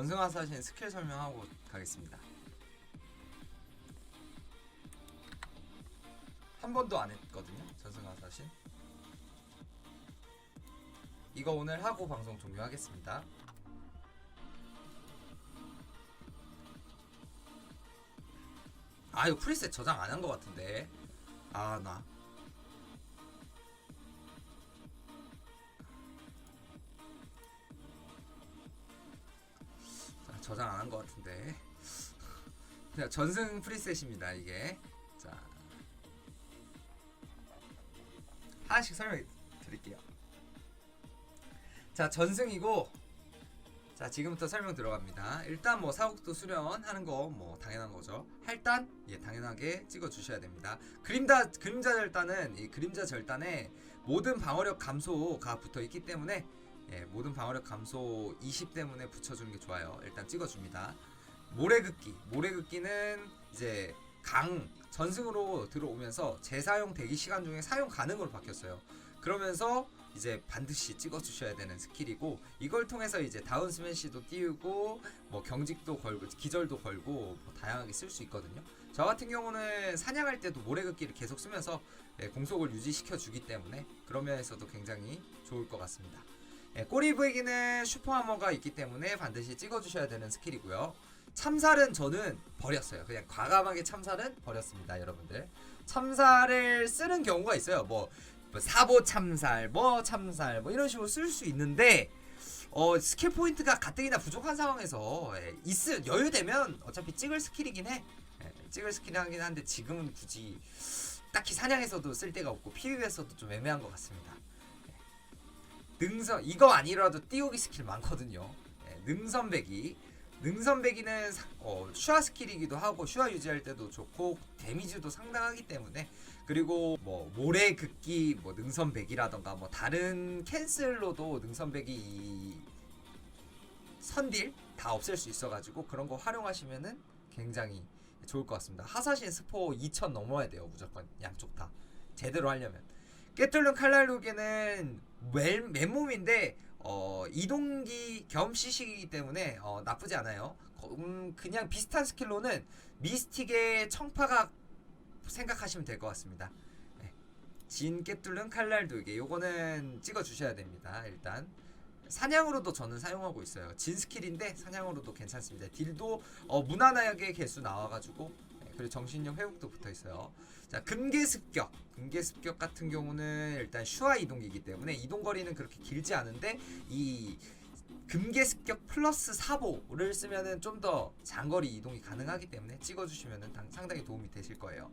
전승화사신 스킬 설명하고 가겠습니다. 한 번도 안 했거든요. 전승화사신. 이거 오늘 하고 방송 종료하겠습니다. 아 이거 프리셋 저장 안 한 것 같은데. 아 나. 저장 안 한 것 같은데. 그냥 전승 프리셋입니다 이게. 자 하나씩 설명해 드릴게요. 자 전승이고 자 지금부터 설명 들어갑니다. 일단 뭐 사국도 수련하는 거 뭐 당연한 거죠. 할단 예 당연하게 찍어 주셔야 됩니다. 그림자 그림자 절단은 이 그림자 절단에 모든 방어력 감소가 붙어 있기 때문에 예 모든 방어력 감소 20 때문에 붙여주는 게 좋아요. 일단 찍어 줍니다. 모래극기 모래극기는 이제 강 전승으로 들어오면서 재사용 대기 시간 중에 사용 가능으로 바뀌었어요. 그러면서 이제 반드시 찍어 주셔야 되는 스킬이고 이걸 통해서 이제 다운 스매시도 띄우고 뭐 경직도 걸고 기절도 걸고 뭐 다양하게 쓸 수 있거든요. 저 같은 경우는 사냥할 때도 모래극기를 계속 쓰면서 예, 공속을 유지시켜 주기 때문에 그런 면에서도 굉장히 좋을 것 같습니다. 예, 꼬리 부기는 슈퍼하머가 있기 때문에 반드시 찍어 주셔야 되는 스킬이고요. 참살은 저는 버렸어요. 그냥 과감하게 참살은 버렸습니다, 여러분들. 참살을 쓰는 경우가 있어요. 뭐, 뭐 사보 참살, 뭐 참살, 뭐 이런 식으로 쓸 수 있는데 어 스킬 포인트가 가뜩이나 부족한 상황에서 예, 있을 여유 되면 어차피 찍을 스킬이긴 해. 예, 찍을 스킬이긴 한데 지금은 굳이 딱히 사냥에서도 쓸 데가 없고 PV에서도 좀 애매한 것 같습니다. 예. 능선 이거 아니라도 띄우기 스킬 많거든요. 예, 능선배기 능선배기는 사- 어, 슈아 스킬이기도 하고 슈아 유지할 때도 좋고 데미지도 상당하기 때문에 그리고 뭐 모래 극기 뭐 능선배기라던가 뭐 다른 캔슬로도 능선배기 이 선딜 다 없앨 수 있어가지고 그런 거 활용하시면은 굉장히 좋을 것 같습니다. 하사신 스포 2000 넘어야 돼요 무조건 양쪽 다 제대로 하려면 깨뚫는 칼날루게는 멜- 맨몸인데 어, 이동기 겸 시식이기 때문에 어, 나쁘지 않아요. 거- 음, 그냥 비슷한 스킬로는 미스틱의 청파각 생각하시면 될 것 같습니다. 네. 진 깨뚫는 칼날 돌개 요거는 찍어 주셔야 됩니다. 일단 사냥으로도 저는 사용하고 있어요. 진 스킬인데 사냥으로도 괜찮습니다. 딜도 어, 무난하게 개수 나와가지고 네, 그리고 정신력 회복도 붙어 있어요. 자 금계습격 금계습격 같은 경우는 일단 슈아 이동기이기 때문에 이동 거리는 그렇게 길지 않은데 이 금계습격 플러스 사보를 쓰면은 좀 더 장거리 이동이 가능하기 때문에 찍어주시면은 당- 상당히 도움이 되실 거예요.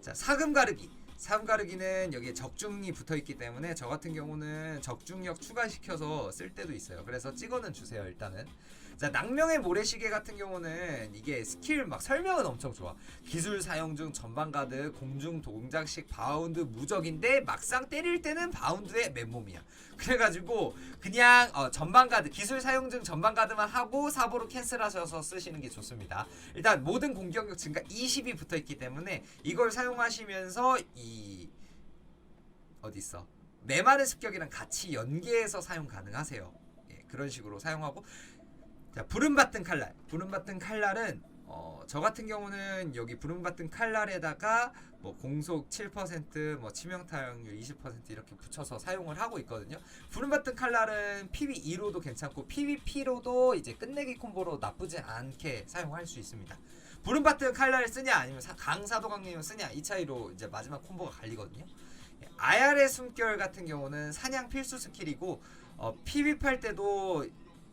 자 사금 가르기 사금 가르기는 여기에 적중이 붙어 있기 때문에 저 같은 경우는 적중력 추가시켜서 쓸 때도 있어요. 그래서 찍어는 주세요 일단은. 자 낙명의 모래시계 같은 경우는 이게 스킬 막 설명은 엄청 좋아. 기술 사용 중 전방 가드 공중 동작식 바운드 무적인데 막상 때릴 때는 바운드의 맨몸이야. 그래가지고 그냥 어, 전방 가드 기술 사용 중 전방 가드만 하고 사보로 캔슬하셔서 쓰시는 게 좋습니다. 일단 모든 공격력 증가 20이 붙어 있기 때문에 이걸 사용하시면서 이 어디 있어 메마르 습격이랑 같이 연계해서 사용 가능하세요. 예, 그런 식으로 사용하고 자 부름받던 칼날 부름받던 칼날은 어, 저 같은 경우는 여기 부름받던 칼날에다가 뭐 공속 7%뭐 치명타율 20% 이렇게 붙여서 사용을 하고 있거든요. 부름받던 칼날은 PV2로도 괜찮고 PVP로도 이제 끝내기 콤보로 나쁘지 않게 사용할 수 있습니다. 부름받던 칼날을 쓰냐 아니면 사- 강사도 강림을 쓰냐 이 차이로 이제 마지막 콤보가 갈리거든요. 예, 아야의 숨결 같은 경우는 사냥 필수 스킬이고 어, PVP 때도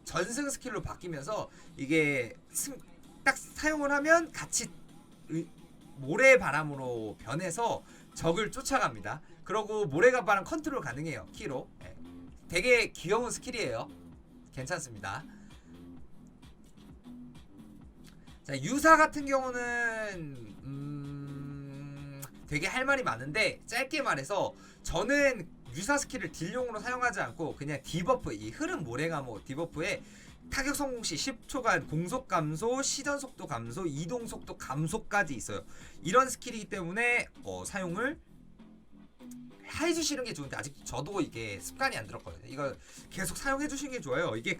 전승 스킬로 바뀌면서 이게 스- 딱 사용을 하면 같이 의- 모래 바람으로 변해서 적을 쫓아갑니다. 그러고 모래가 바람 컨트롤 가능해요. 키로. 예. 되게 귀여운 스킬이에요. 괜찮습니다. 자 유사 같은 경우는 음, 되게 할 말이 많은데 짧게 말해서 저는 유사 스킬을 딜용으로 사용하지 않고 그냥 디버프 이 흐름 모래가모 디버프에 타격 성공 시 10초간 공속 감소, 시전 속도 감소, 이동 속도 감소까지 있어요. 이런 스킬이기 때문에 어, 사용을 해주시는 게 좋은데 아직 저도 이게 습관이 안 들었거든요. 이거 계속 사용해 주시는 게 좋아요. 이게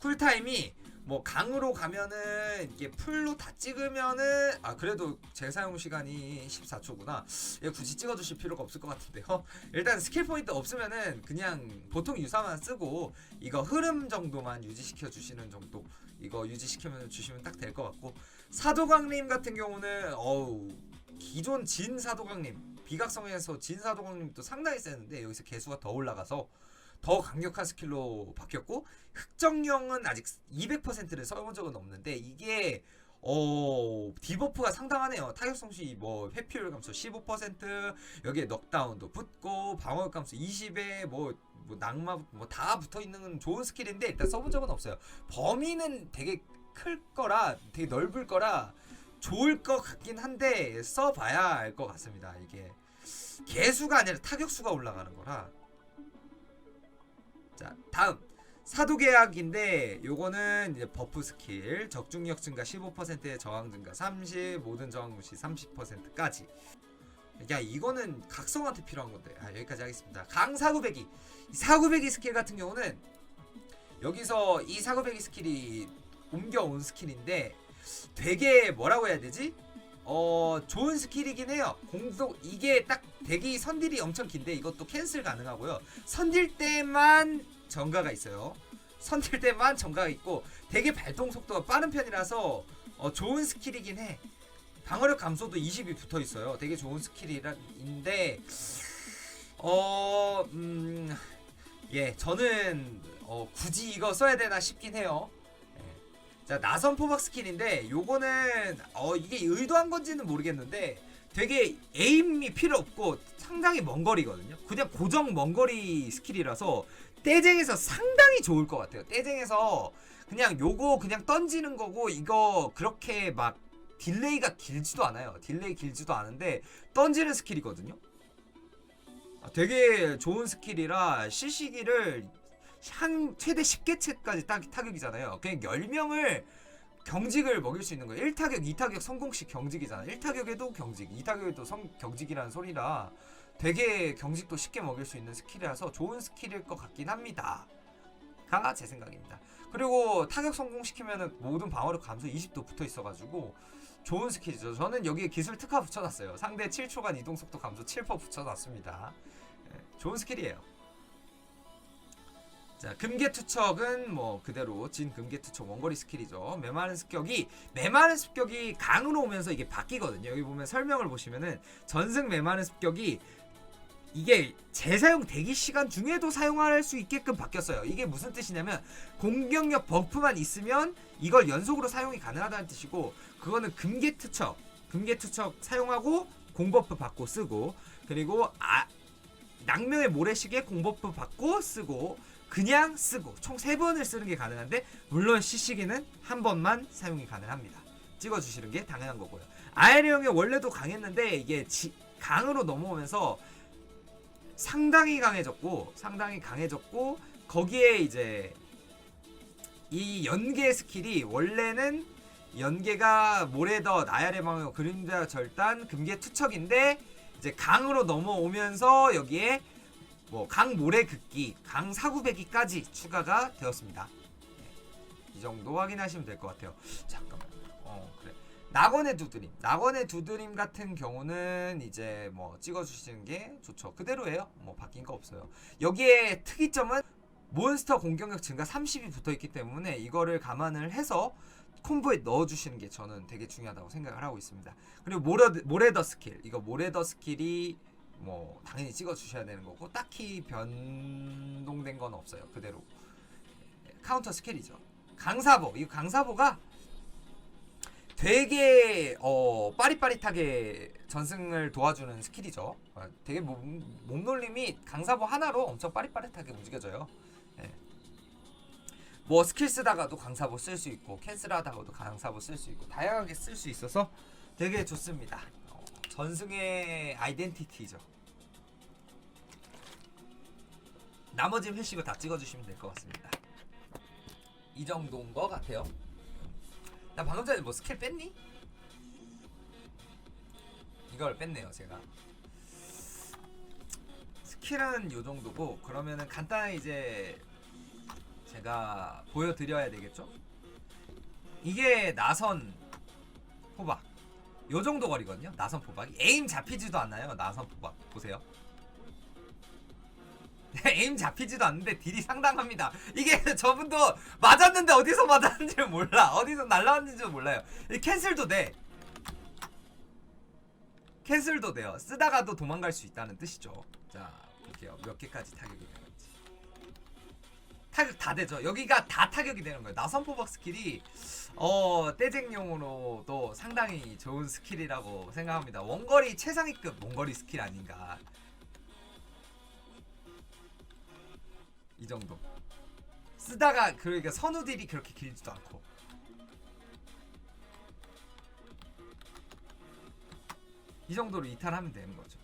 쿨타임이 뭐 강으로 가면은 이게 풀로 다 찍으면은 아 그래도 재사용 시간이 14초구나. 예, 굳이 찍어주실 필요가 없을 것 같은데요. 일단 스킬 포인트 없으면은 그냥 보통 유사만 쓰고 이거 흐름 정도만 유지시켜 주시는 정도 이거 유지시키면 주시면 딱 될 것 같고 사도강림 같은 경우는 어우 기존 진 사도강림 비각성에서 진 사도강림도 상당히 세는데 여기서 개수가 더 올라가서 더 강력한 스킬로 바뀌었고 흑정령은 아직 200%를 써본 적은 없는데 이게 어 디버프가 상당하네요. 타격 성시 뭐 회피율 감소 15% 여기에 넉다운도 붙고 방어력 감소 20에 뭐, 뭐 낙마 뭐 다 붙어 있는 좋은 스킬인데 일단 써본 적은 없어요. 범위는 되게 클 거라 되게 넓을 거라 좋을 것 같긴 한데 써봐야 알 것 같습니다. 이게 개수가 아니라 타격수가 올라가는 거라. 자 다음. 사도계약인데 요거는 이제 버프 스킬 적중력 증가 15%의 저항 증가 30 모든 저항 무시 30%까지. 야 이거는 각성한테 필요한 건데. 아 여기까지 하겠습니다. 강사구배기 이 사구배기 스킬 같은 경우는 여기서 이 사구배기 스킬이 옮겨온 스킬인데 되게 뭐라고 해야 되지 어 좋은 스킬이긴 해요 공속 이게 딱 대기 선딜이 엄청 긴데 이것도 캔슬 가능하고요 선딜 때만 정가가 있어요. 선딜 때만 정가가 있고 되게 발동 속도가 빠른 편이라서 어, 좋은 스킬이긴 해. 방어력 감소도 20이 붙어 있어요. 되게 좋은 스킬인데 어, 음, 예, 저는 어, 굳이 이거 써야 되나 싶긴 해요. 예. 자, 나선 포박 스킬인데 요거는 어, 이게 의도한 건지는 모르겠는데 되게 에임이 필요 없고 상당히 먼 거리거든요. 그냥 고정 먼 거리 스킬이라서 떼쟁에서 상당히 좋을 것 같아요. 떼쟁에서 그냥 요거 그냥 던지는 거고 이거 그렇게 막 딜레이가 길지도 않아요. 딜레이 길지도 않은데 던지는 스킬이거든요. 아, 되게 좋은 스킬이라 CC기를 한 최대 10개체까지 딱 타격이잖아요. 그냥 10명을 경직을 먹일 수 있는 거예요. 1타격, 2타격 성공식 경직이잖아. 1타격에도 경직, 2타격에도 성 경직이라는 소리라 되게 경직도 쉽게 먹일 수 있는 스킬이라서 좋은 스킬일 것 같긴 합니다. 가 제 생각입니다. 그리고 타격 성공시키면은 모든 방어력 감소 20도 붙어 있어가지고 좋은 스킬이죠. 저는 여기에 기술 특화 붙여놨어요. 상대 7초간 이동 속도 감소 7% 붙여놨습니다. 예, 좋은 스킬이에요. 자, 금계투척은 뭐 그대로 진 금계투척 원거리 스킬이죠. 메마른 습격이 메마른 습격이 강으로 오면서 이게 바뀌거든요. 여기 보면 설명을 보시면은 전승 메마른 습격이 이게 재사용 대기 시간 중에도 사용할 수 있게끔 바뀌었어요. 이게 무슨 뜻이냐면 공격력 버프만 있으면 이걸 연속으로 사용이 가능하다는 뜻이고 그거는 금계 투척 금계 투척 사용하고 공버프 받고 쓰고 그리고 아 낙명의 모래시계 공버프 받고 쓰고 그냥 쓰고 총세 번을 쓰는 게 가능한데 물론 CC기는 한 번만 사용이 가능합니다. 찍어주시는 게 당연한 거고요. 아에르형이 원래도 강했는데 이게 지, 강으로 넘어오면서 상당히 강해졌고 상당히 강해졌고 거기에 이제 이 연계 스킬이 원래는 연계가 모래덧 아야레 방어 그림자 절단 금계 투척인데 이제 강으로 넘어오면서 여기에 뭐 강모래 극기, 강사구배기까지 추가가 되었습니다. 네. 이 정도 확인하시면 될 것 같아요. 잠깐만. 어 그래. 낙원의 두드림. 낙원의 두드림 같은 경우는 이제 뭐 찍어주시는 게 좋죠. 그대로예요. 뭐 바뀐 거 없어요. 여기에 특이점은 몬스터 공격력 증가 30이 붙어 있기 때문에 이거를 감안을 해서 콤보에 넣어주시는 게 저는 되게 중요하다고 생각을 하고 있습니다. 그리고 모레더 스킬. 이거 모레더 스킬이 뭐 당연히 찍어 주셔야 되는 거고 딱히 변동된 건 없어요 그대로. 카운터 스킬이죠. 강사보 이 강사보가 되게 어 빠릿빠릿하게 전승을 도와주는 스킬이죠. 어, 되게 몸, 몸놀림이 강사보 하나로 엄청 빠릿빠릿하게 움직여져요. 예. 뭐 스킬 쓰다가도 강사보 쓸 수 있고 캔슬하다가도 강사보 쓸 수 있고 다양하게 쓸 수 있어서 되게 좋습니다. 어, 전승의 아이덴티티죠. 나머지 회식을 다 찍어주시면 될 것 같습니다. 이 정도인 것 같아요. 나 방금 전에 뭐 스킬 뺐니? 이걸 뺐네요, 제가. 스킬은 요 정도고 그러면은 간단히 이제 제가 보여드려야 되겠죠? 이게 나선 포박 요 정도 거리거든요. 나선 포박이. 에임 잡히지도 않나요? 나선 포박. 보세요. 에임 잡히지도 않는데 딜이 상당합니다. 이게 저분도 맞았는데 어디서 맞았는지 몰라. 어디서 날라왔는지 몰라요. 이 캔슬도 돼. 캔슬도 돼요. 쓰다가도 도망갈 수 있다는 뜻이죠. 자 볼게요. 몇 개까지 타격이 되는지 타격 다 되죠. 여기가 다 타격이 되는 거예요. 나선 포박 스킬이 어 떼쟁용으로도 상당히 좋은 스킬이라고 생각합니다. 원거리 최상위급 원거리 스킬 아닌가. 이 정도. 쓰다가 그러니까 선우딜이 그렇게 길지도 않고. 이 정도로 이탈하면 되는 거죠